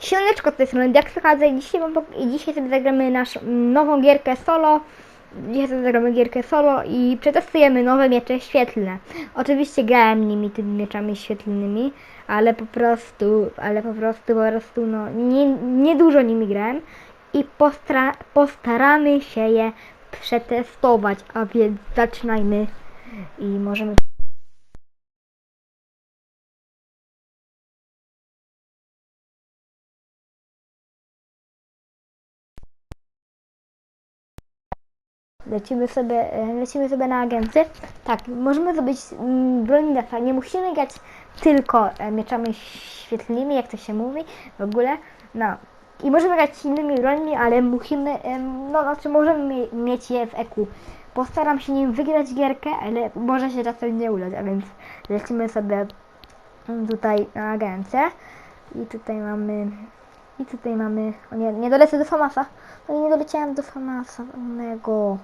Siemaneczko, z tej strony jak przychodzę i dzisiaj, i dzisiaj sobie zagramy naszą nową gierkę solo. Dzisiaj sobie zagramy gierkę solo i przetestujemy nowe miecze świetlne. Oczywiście grałem nimi, tymi mieczami świetlnymi, ale po prostu, ale po prostu, po prostu, no, nie, nie dużo nimi grałem i postra- postaramy się je przetestować, a więc zaczynajmy i możemy Lecimy sobie, e, lecimy sobie na agencję. Tak, możemy zrobić mm, broń defa. Nie musimy grać tylko e, mieczami świetlnymi, jak to się mówi w ogóle. No. I możemy grać innymi brońmi, ale musimy, no znaczy możemy mie- mieć je w EQ. Postaram się nim wygrać gierkę, ale może się czasem nie udać, a więc lecimy sobie mm, tutaj na agencję. I tutaj mamy, i tutaj mamy, o nie, nie dolecę do Famasa. No i nie doleciałem do Famasa innego.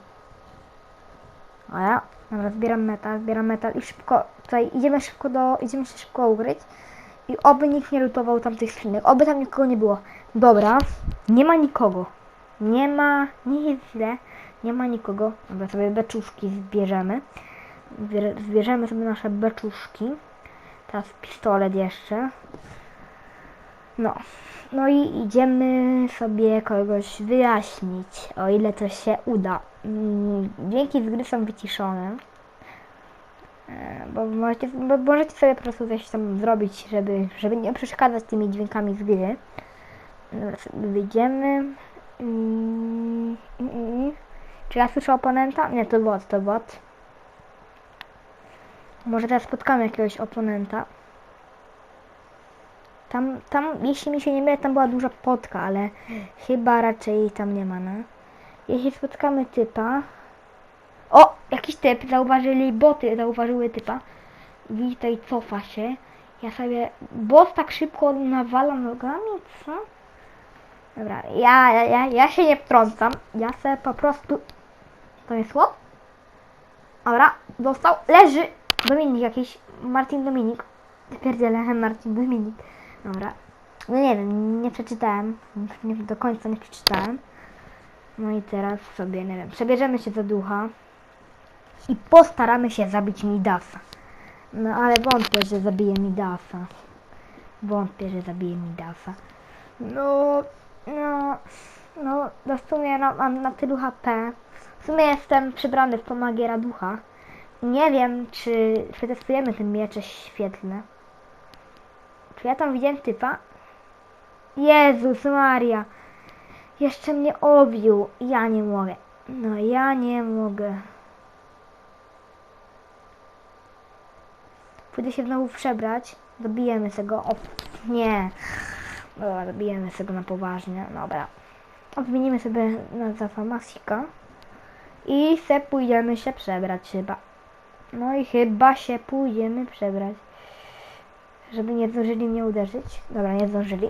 A ja, dobra, zbieram metal, zbieram metal i szybko, tutaj idziemy szybko do, idziemy się szybko ukryć. I oby nikt nie lutował tamtych skrzynek, oby tam nikogo nie było. Dobra, nie ma nikogo. Nie ma, nie jest źle, nie ma nikogo. Dobra, sobie beczuszki zbierzemy. Zbier- Zbierzemy sobie nasze beczuszki. Teraz pistolet jeszcze. No. No i idziemy sobie kogoś wyjaśnić, o ile to się uda. Mm, Dźwięki z gry są wyciszone. Bo możecie, bo możecie sobie po prostu coś tam zrobić, żeby, żeby nie przeszkadzać tymi dźwiękami z gry. Wyjdziemy. Mm, mm. Czy ja słyszę oponenta? Nie, to bot, to bot. Może teraz spotkamy jakiegoś oponenta. Tam, tam, jeśli mi się nie mylę, tam była duża potka, ale chyba raczej tam nie ma, no. Jeśli spotkamy typa... O! Jakiś typ, zauważyli boty, zauważyły typa. I tutaj cofa się. Ja sobie... Boss tak szybko nawala nogami, co? Dobra, ja, ja, ja, ja się nie wtrącam. Ja sobie po prostu... To jest chłop? Dobra, dostał. Leży! Dominik jakiś. Martin Dominik. Pierdziele, Martin Dominik. Dobra. No nie wiem, nie przeczytałem. Nie, do końca nie przeczytałem. No i teraz sobie, nie wiem, przebierzemy się do ducha. I postaramy się zabić Midasa. No ale wątpię, że zabije Midasa. Wątpię, że zabije Midasa. No, no, no, no w sumie no, mam na tylu HP. W sumie jestem przybrany w pomagiera ducha. Nie wiem, czy przetestujemy te miecze świetlne. Ja tam widziałem typa? Jezus Maria. Jeszcze mnie obił. Ja nie mogę. No ja nie mogę. Pójdę się znowu przebrać. Dobijemy tego. O, nie. Dobra, dobijemy tego na poważnie. Dobra. Odmienimy sobie na zafamasika. I se pójdziemy się przebrać chyba. No i chyba się pójdziemy przebrać. Żeby nie zdążyli mnie uderzyć. Dobra, nie zdążyli.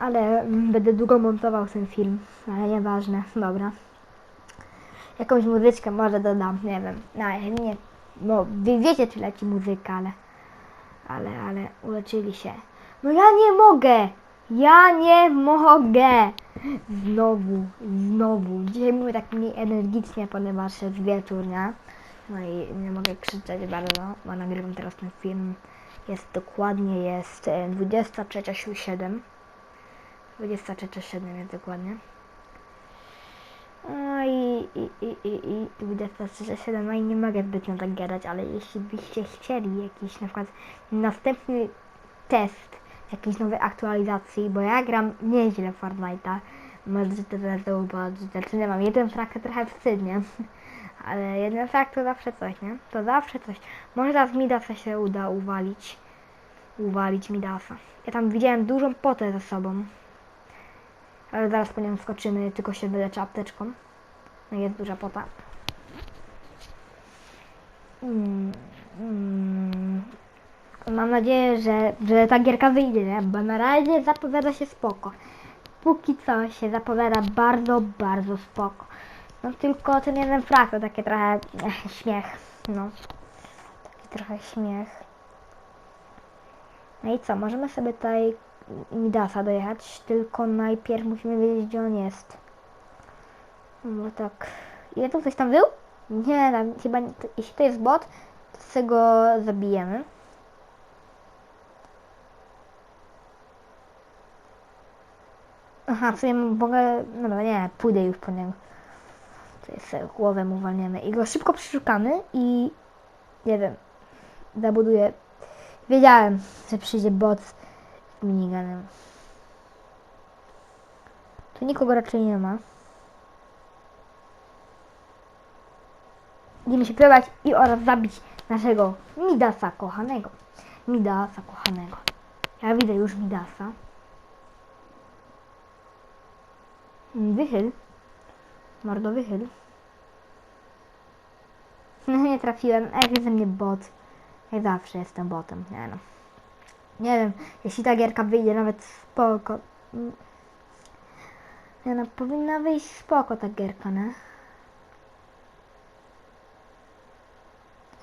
Ale będę długo montował ten film. Ale nieważne. Dobra. Jakąś muzyczkę może dodam. Nie wiem. No, nie. No, wy wiecie, czy leci muzyka, ale... Ale, ale uleczyli się. No ja nie mogę! Ja nie mogę! Znowu, znowu. Dzisiaj mówię tak mniej energicznie, ponieważ jest wieczór, nie? No i nie mogę krzyczeć bardzo, bo nagrywam teraz ten film. Jest dokładnie, jest e, 23.07. 23.07 jest dokładnie. No i, i, i, i, i 23.07, no i nie mogę zbytnio tak gadać, ale jeśli byście chcieli jakiś na przykład następny test jakiejś nowej aktualizacji, bo ja gram nieźle Fortnite'a, teraz zauważyć, znaczy nie mam jeden frak to trochę wstyd, nie? Ale jeden frak to zawsze coś, nie? To zawsze coś. Może teraz Midasa się uda uwalić. Uwalić Midasa. Ja tam widziałem dużą potę za sobą. Ale zaraz po nią skoczymy, tylko się wyleczę apteczką. No jest duża pota. Mm, mm. Mam nadzieję, że, że ta gierka wyjdzie, nie? bo na razie zapowiada się spoko. Póki co się zapowiada bardzo, bardzo spoko. No tylko ten jeden frak to takie trochę eh, śmiech, no. Taki trochę śmiech. No i co, możemy sobie tutaj Midasa dojechać, tylko najpierw musimy wiedzieć, gdzie on jest. No tak. Ile tu ktoś tam był? Nie, tam chyba, to, jeśli to jest bot, to sobie go zabijemy. Aha, w sumie mogę, no dobra, nie, pójdę już po niego. Jest sobie głowę mu walniemy i go szybko przeszukamy i nie wiem, zabuduję. Wiedziałem, że przyjdzie bot z miniganem. Tu nikogo raczej nie ma. Będziemy się próbować i oraz zabić naszego Midasa kochanego. Midasa kochanego. Ja widzę już Midasa. Mm, Wychyl. Mordo wychyl. No nie trafiłem. Jest ze mnie bot. Jak zawsze jestem botem. Nie no. Nie wiem, jeśli ta gierka wyjdzie nawet spoko. Nie no, powinna wyjść spoko ta gierka, nie?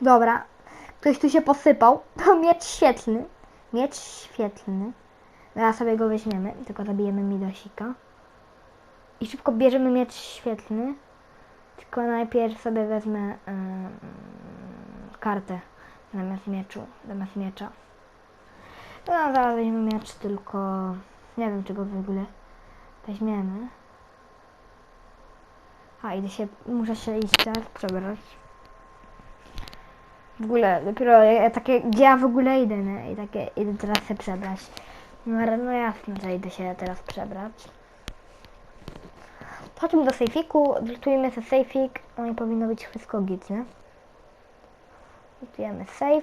Dobra. Ktoś tu się posypał. To miecz świetlny. Miecz świetlny. Teraz sobie go weźmiemy. Tylko zabijemy Midosika. I szybko bierzemy miecz świetlny. Tylko najpierw sobie wezmę ym, kartę zamiast mieczu, zamiast miecza. No zaraz weźmiemy miecz, tylko nie wiem czego w ogóle weźmiemy. A idę się, muszę się iść teraz przebrać. W ogóle, dopiero ja, takie, gdzie ja w ogóle idę, nie? I takie, idę teraz się przebrać. No, no jasne, że idę się teraz przebrać. Chodźmy do sejfiku, wlutujemy sobie sejfik, no i powinno być wszystko git, nie? Wlutujemy safe.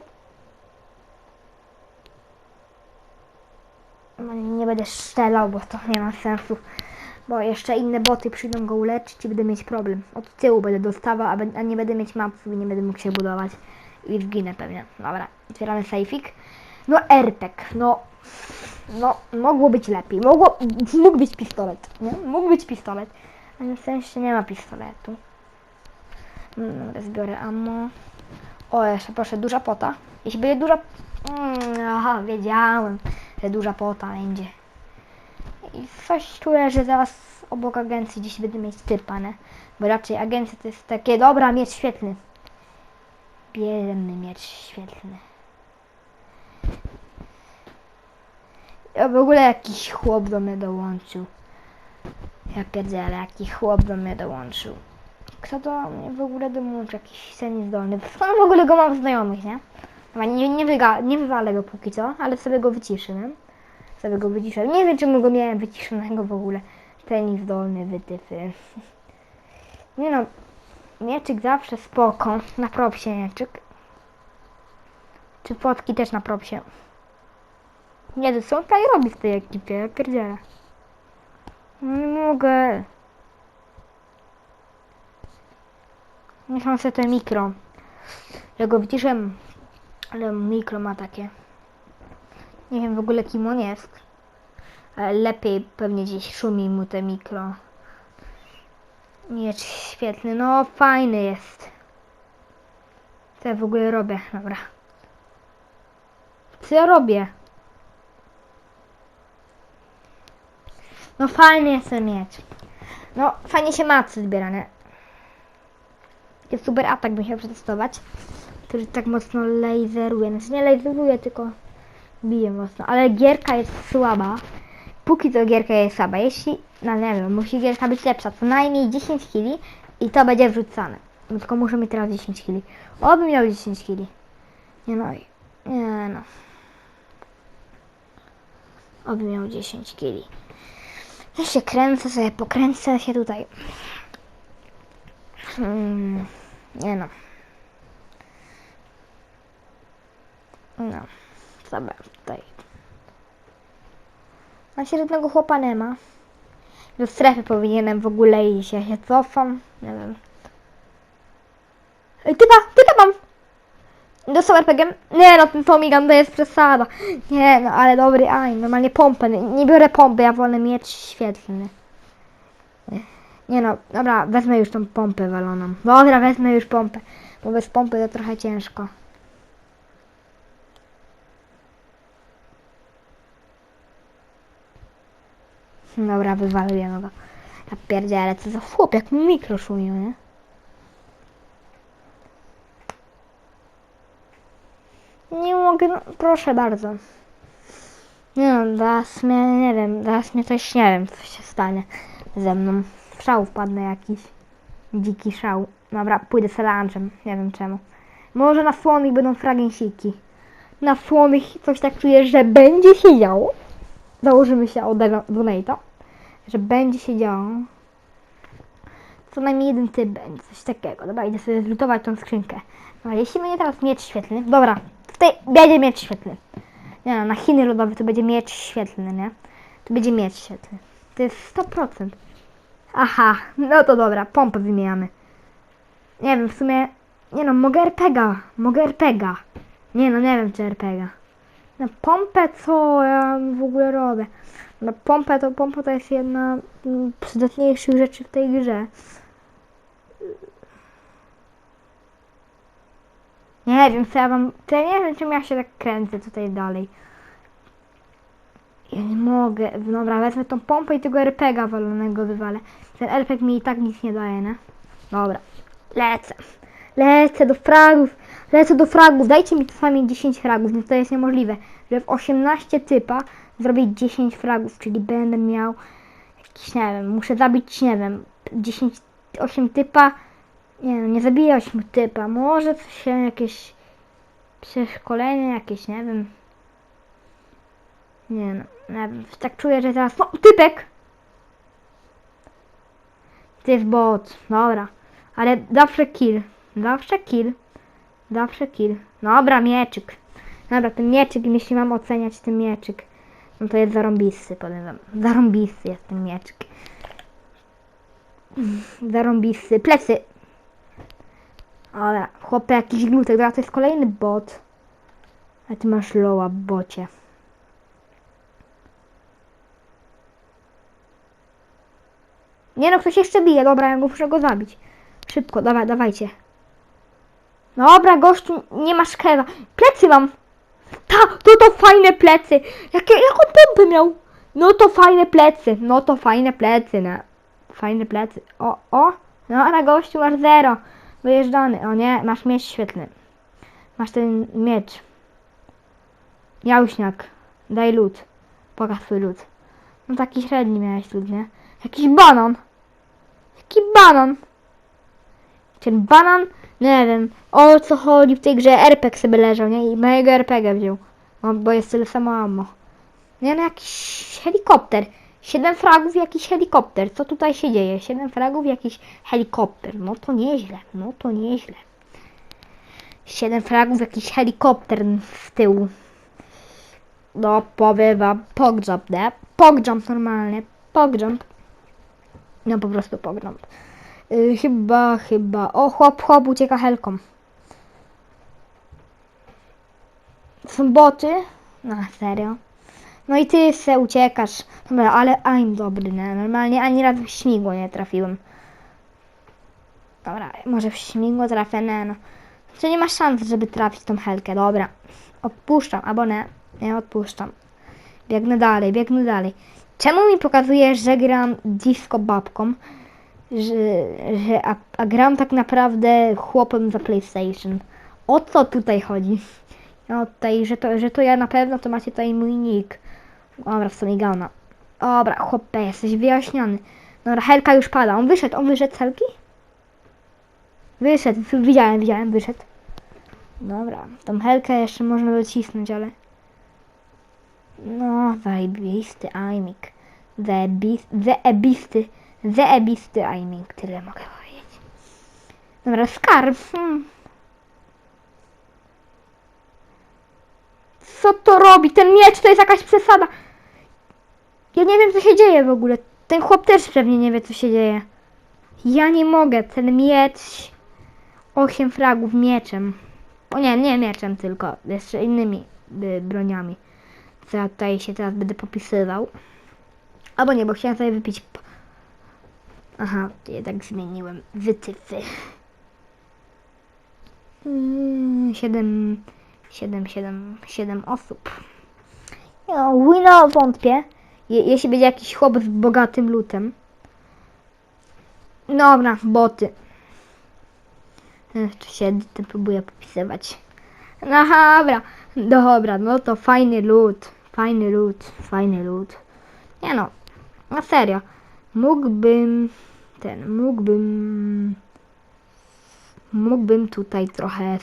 No, nie będę strzelał, bo to nie ma sensu. Bo jeszcze inne boty przyjdą go uleczyć i będę mieć problem. Od tyłu będę dostawał, a, nie będę mieć i nie będę mógł się budować. I zginę pewnie. Dobra, otwieramy sejfik. No RPG, no... No, mogło być lepiej. Mogło, mógł być pistolet, nie? Mógł być pistolet. Ale w sensie nie ma pistoletu. Mm, Dobra, zbiorę ammo. O, jeszcze proszę, duża pota. Jeśli będzie duża... Mm, aha, wiedziałem, że duża pota będzie. I coś czuję, że zaraz obok agencji gdzieś będę mieć typa, nie? Bo raczej agencja to jest takie, dobra, miecz świetlny. Bierzemy miecz świetlny. A w ogóle jakiś chłop do mnie dołączył. Ja pierdzielę, jaki chłop do mnie dołączył. Kto do mnie w ogóle dołączył? Jakiś sen zdolny. Skąd w ogóle go mam znajomych, nie? Nie, nie, wyga, nie wywalę go póki co, ale sobie go wyciszę, nie? Sobie go wyciszę. Nie wiem, czemu go miałem wyciszonego w ogóle. Ten zdolny, wytyfy. Nie no, mieczyk zawsze spoko. Na propsie mieczyk. Czy fotki też na propsie. Nie, to co tutaj robi w tej ekipie? Pierdzielę. Nie mogę. Niech mam sobie te mikro. Ja go wyciszę, ale mikro ma takie. Nie wiem w ogóle kim on jest. Ale lepiej pewnie gdzieś szumi mu te mikro. Miecz świetny, no fajny jest. Co ja w ogóle robię? Dobra. Co ja robię? No fajny jest ten miecz. No fajnie się macy zbiera, nie? Jest super atak bym chciał przetestować. Który tak mocno laseruje. Znaczy nie laseruje, tylko bije mocno. Ale gierka jest słaba. Póki co gierka jest słaba. Jeśli, no nie wiem, musi gierka być lepsza. Co najmniej 10 kili i to będzie wrzucane. No, tylko muszę mieć teraz 10 kili. Oby miał 10 kili. Nie no. Nie no. Oby miał 10 kili. Ja się kręcę sobie, pokręcę się tutaj. Hmm, nie no. No, dobra, tutaj. Się żadnego chłopa nie ma. Do strefy powinienem w ogóle iść, ja się cofam, nie wiem. Ej, typa, typa! Dostał RPG? Nie no, ten Tommy Gun to jest przesada. Nie no, ale dobry aim, normalnie pompę. Nie, nie biorę pompy, ja wolę mieć świetlny. Nie no, dobra, wezmę już tą pompę waloną. Dobra, wezmę już pompę, bo bez pompy to trochę ciężko. Dobra, wywaliłem go. Ja pierdzielę, co za chłop, jak mikro szumił, nie? Mogę, no, proszę bardzo. Nie no, zaraz mnie, nie wiem, zaraz mnie coś, nie wiem, co się stanie ze mną. Szał wpadnę jakiś. Dziki szał. Dobra, pójdę z nie wiem czemu. Może na słonych będą fragensiki. Na słonych coś tak czuję, że będzie się działo. Założymy się od Donate'a, że będzie się działo. Co najmniej jeden typ będzie, coś takiego. Dobra, idę sobie zlutować tą skrzynkę. Dobra, jeśli będzie teraz miecz świetlny, dobra, tutaj będzie miecz świetlny. Nie no, na Chiny lodowe to będzie miecz świetlny, nie? To będzie miecz świetlny. To jest 100%. Aha, no to dobra, pompę wymieniamy. Nie wiem, w sumie, nie no, mogę RPGa, mogę RPGa. Nie no, nie wiem czy RPGa. Na pompę co ja w ogóle robię? Na pompę to pompa to jest jedna z przydatniejszych rzeczy w tej grze. Nie wiem, co ja wam. To ja nie wiem, czym ja się tak kręcę tutaj dalej. Ja nie mogę. Dobra, wezmę tą pompę i tego RPGa walonego wywalę. Ten RPG mi i tak nic nie daje, nie? Dobra. Lecę. Lecę do fragów. Lecę do fragów. Dajcie mi czasami 10 fragów. No to jest niemożliwe. Że w 18 typa zrobić 10 fragów, czyli będę miał jakiś, nie wiem, muszę zabić, nie wiem, 10, 8 typa. Nie no, nie zabiję 8 typa. Może się jakieś przeszkolenie jakieś, nie wiem. Nie no. Tak czuję, że teraz... No, typek! To jest bot. Dobra. Ale zawsze kill. Zawsze kill. Zawsze kill. Dobra, mieczyk. Dobra, ten mieczyk, jeśli mam oceniać ten mieczyk, no to jest zarąbisty, powiem wam. Zarąbisty jest ten mieczyk. Zarąbisty. Plecy. Dobra, chłopie, jakiś glutek. Dobra, to jest kolejny bot. A ty masz loła, bocie. Nie no, ktoś jeszcze bije. Dobra, ja muszę go zabić. Szybko, dawaj, dawajcie. Dobra, gościu, nie masz kewa. Plecy mam. Ta, to to fajne plecy. Jakie, jaką pompę miał? No to fajne plecy. No to fajne plecy, no. Fajne plecy. O, o. No, na gościu masz zero. Wyjeżdżany. O nie, masz miecz świetny. Masz ten miecz. Jałśniak. Daj lód. Pokaż swój lód. No taki średni miałeś lód, nie? Jakiś banan. Jaki banan? Ten banan? Nie wiem. O co chodzi w tej grze? RPG sobie leżał, nie? I mojego RPG wziął. No, bo jest tyle samo ammo. Nie no, jakiś helikopter. Siedem fragów, jakiś helikopter. Co tutaj się dzieje? Siedem fragów, jakiś helikopter. No to nieźle, no to nieźle. Siedem fragów, jakiś helikopter w tył. No, powiem wam, pogrzeb, nie? Pogrzeb normalnie, pogrzeb. No po prostu pogrzeb. Y, chyba, chyba. O, chłop, chłop ucieka helką. Są boty? No, serio. No i ty se uciekasz. Dobra, ale I'm dobry, nie? Normalnie ani razu w śmigło nie trafiłem. Dobra, może w śmigło trafię, nie no. To nie ma szans, żeby trafić tą helkę, dobra. Odpuszczam, albo nie. Nie odpuszczam. Biegnę dalej, biegnę dalej. Czemu mi pokazujesz, że gram disco babką? Że, że a, a gram tak naprawdę chłopem za PlayStation. O co tutaj chodzi? No tutaj, że to, że to ja na pewno, to macie tutaj mój nick. Dobra, w sumie gana. Dobra, chłopie, jesteś wyjaśniony. Dobra, Helka już pada. On wyszedł, on wyszedł z Helki? Wyszedł, widziałem, widziałem, wyszedł. Dobra, tą Helkę jeszcze można docisnąć, ale... No, zajebisty aimik. Zajebisty, zajebisty, zajebisty aimik, tyle mogę powiedzieć. Dobra, skarb. Hmm. Co to robi? Ten miecz to jest jakaś przesada. Ja nie wiem, co się dzieje w ogóle. Ten chłop też pewnie nie wie, co się dzieje. Ja nie mogę. Ten miecz... Osiem fragów mieczem. O nie, nie mieczem tylko. Jeszcze innymi y, broniami. Co ja tutaj się teraz będę popisywał. Albo nie, bo chciałem sobie wypić... Aha, jednak zmieniłem. Wytyfy. Mm, Siedem... Siedem, siedem, siedem osób. No, Wino wątpię. Je, jeśli będzie jakiś chłop z bogatym lutem. Dobra, boty. Tu się to próbuję popisywać. No dobra, dobra, no to fajny lód, fajny lód, fajny lód. Nie no, na serio. Mógłbym, ten, mógłbym, mógłbym tutaj trochę,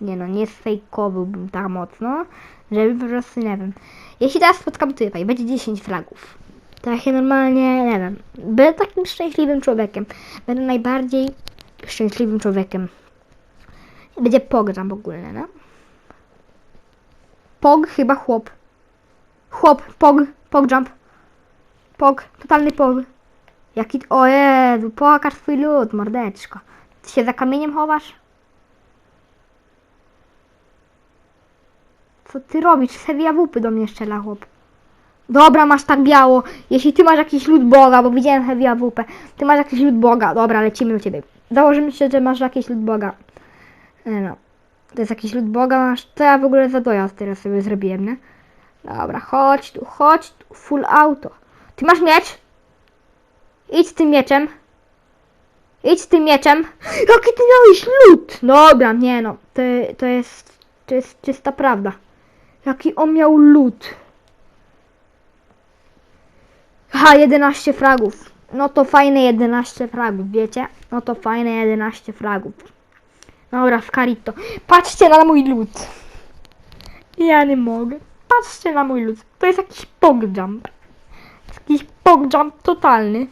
nie no, nie sfejkowałbym tak mocno, żeby po prostu, nie wiem. Jeśli teraz spotkam tutaj, będzie 10 fragów. To ja się normalnie, nie wiem, będę takim szczęśliwym człowiekiem. Będę najbardziej szczęśliwym człowiekiem. Będzie pogrzam w ogóle, no. Pog, chyba chłop. Chłop, pog, pogjump. Pog, totalny pog. Jaki, o Jezu, pokaż swój lód, mordeczko. Ty się za kamieniem chowasz? Co ty robisz? Seria wupy do mnie strzela, chłop. Dobra, masz tak biało. Jeśli ty masz jakiś lód Boga, bo widziałem heavy AWP. Ty masz jakiś lód Boga. Dobra, lecimy do ciebie. Założymy się, że masz jakiś lód Boga. Nie no. To jest jakiś lód Boga masz. To ja w ogóle za dojazd teraz sobie zrobiłem, nie? Dobra, chodź tu, chodź tu. Full auto. Ty masz miecz? Idź z tym mieczem. Idź z tym mieczem. Jaki ty miałeś lód? Dobra, nie no. To, to jest, to jest czysta prawda. Jaki on miał lód. Ha, 11 fragów. No to fajne 11 fragów, wiecie? No to fajne 11 fragów. Dobra, Scarito. Patrzcie na mój lód. Ja nie mogę. Patrzcie na mój lód. To jest jakiś pogjump. Jakiś pogjump totalny.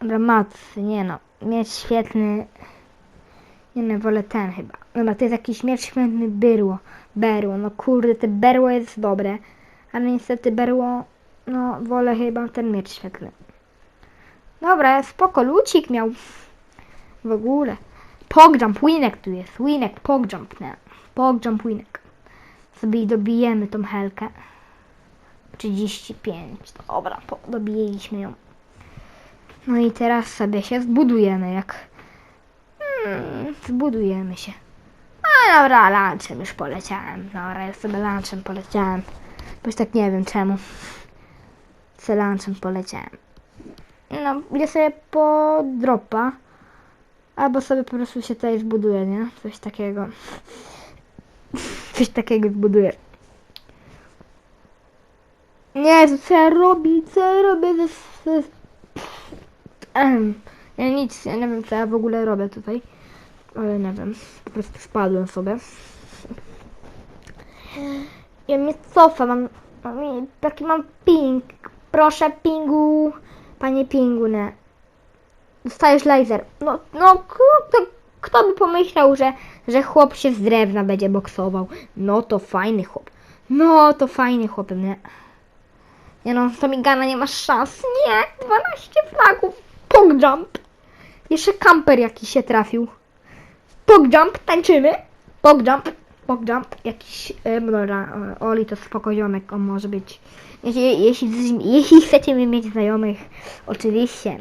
Dobra, macy, nie no. Miecz świetny. Nie no, wolę ten chyba. Dobra, to jest jakiś świetny berło. Berło, no kurde, te berło jest dobre. Ale niestety berło, no wolę chyba ten miecz świetny. Dobra, spoko, lucik miał. W ogóle. Pogjump, winek tu jest. Winek, pogjump, nie. Pogjump, winek. Sobie dobijemy tą helkę. 35. Dobra, po, dobijeliśmy ją. No i teraz sobie się zbudujemy, jak... Hmm, zbudujemy się. A dobra, lunchem już poleciałem. Dobra, ja sobie lunchem poleciałem. Boś tak nie wiem czemu. Se lunchem poleciałem. No, idę sobie po dropa. Albo sobie po prostu się tutaj zbuduję, nie? Coś takiego. Coś takiego zbuduję. Nie, co ja robię? Co ja robię? Ja nic, ja nie wiem co ja w ogóle robię tutaj. Ale nie wiem, po prostu spadłem sobie. Ja mnie cofa, mam, mam taki mam ping. Proszę pingu, panie pingu, nie. Dostajesz laser. No, no kurde, kto by pomyślał, że, że chłop się z drewna będzie boksował. No to fajny chłop. No to fajny chłop, nie. Nie no, to Migana nie masz szans. Nie, 12 flagów. Pogjump. Jeszcze kamper jakiś się trafił. Pogjump, tańczymy. Pogjump, pogjump. Jakiś, e, dobra, e, Oli to spokoziomek, on może być. Jeśli, jeśli, jeśli chcecie mieć znajomych, oczywiście.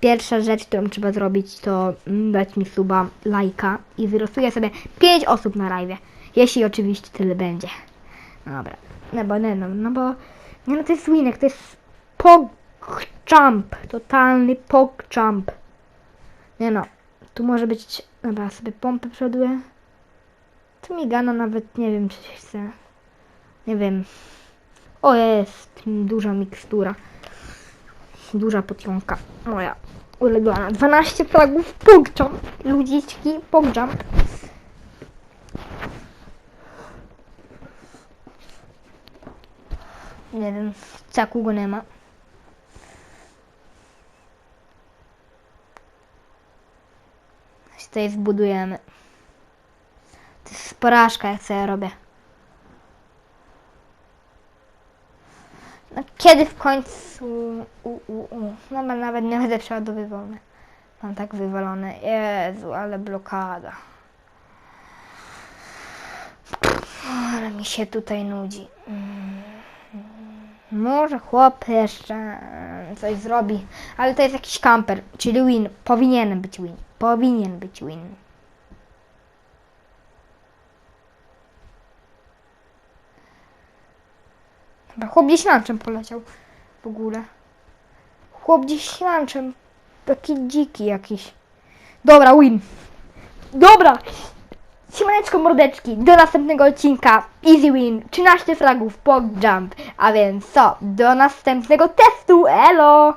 Pierwsza rzecz, którą trzeba zrobić, to mm, dać mi suba, lajka i wylosuję sobie 5 osób na live. Jeśli oczywiście tyle będzie. Dobra. No bo nie no, no bo nie no to jest winek, to jest pogchamp, totalny pogchamp. Nie no, tu może być, dobra, sobie pompę przoduję. Tu migana nawet nie wiem czy się chce. Nie wiem. O jest, duża mikstura. Duża potionka. Moja ulubiona. 12 flagów pogchamp. Ludziczki, pogchamp. Nie wiem, caku go nie ma. Tutaj zbudujemy. To jest porażka, jak robię. No, kiedy w końcu... U, u, u. No bo nawet nie będę przeładowywał. nie? Mam tak wywalone. Jezu, ale blokada. Ale mi się tutaj nudzi. Mm. Może chłop jeszcze e, coś zrobi, ale to jest jakiś kamper, czyli win. Powinien być win. Powinien być win. Chyba chłop gdzieś poleciał. W ogóle. Chłop gdzieś. Taki dziki jakiś. Dobra, win. Dobra. Siemaneczko mordeczki, do następnego odcinka. Easy Win, 13 fragów po jump, a więc co, do następnego testu, elo!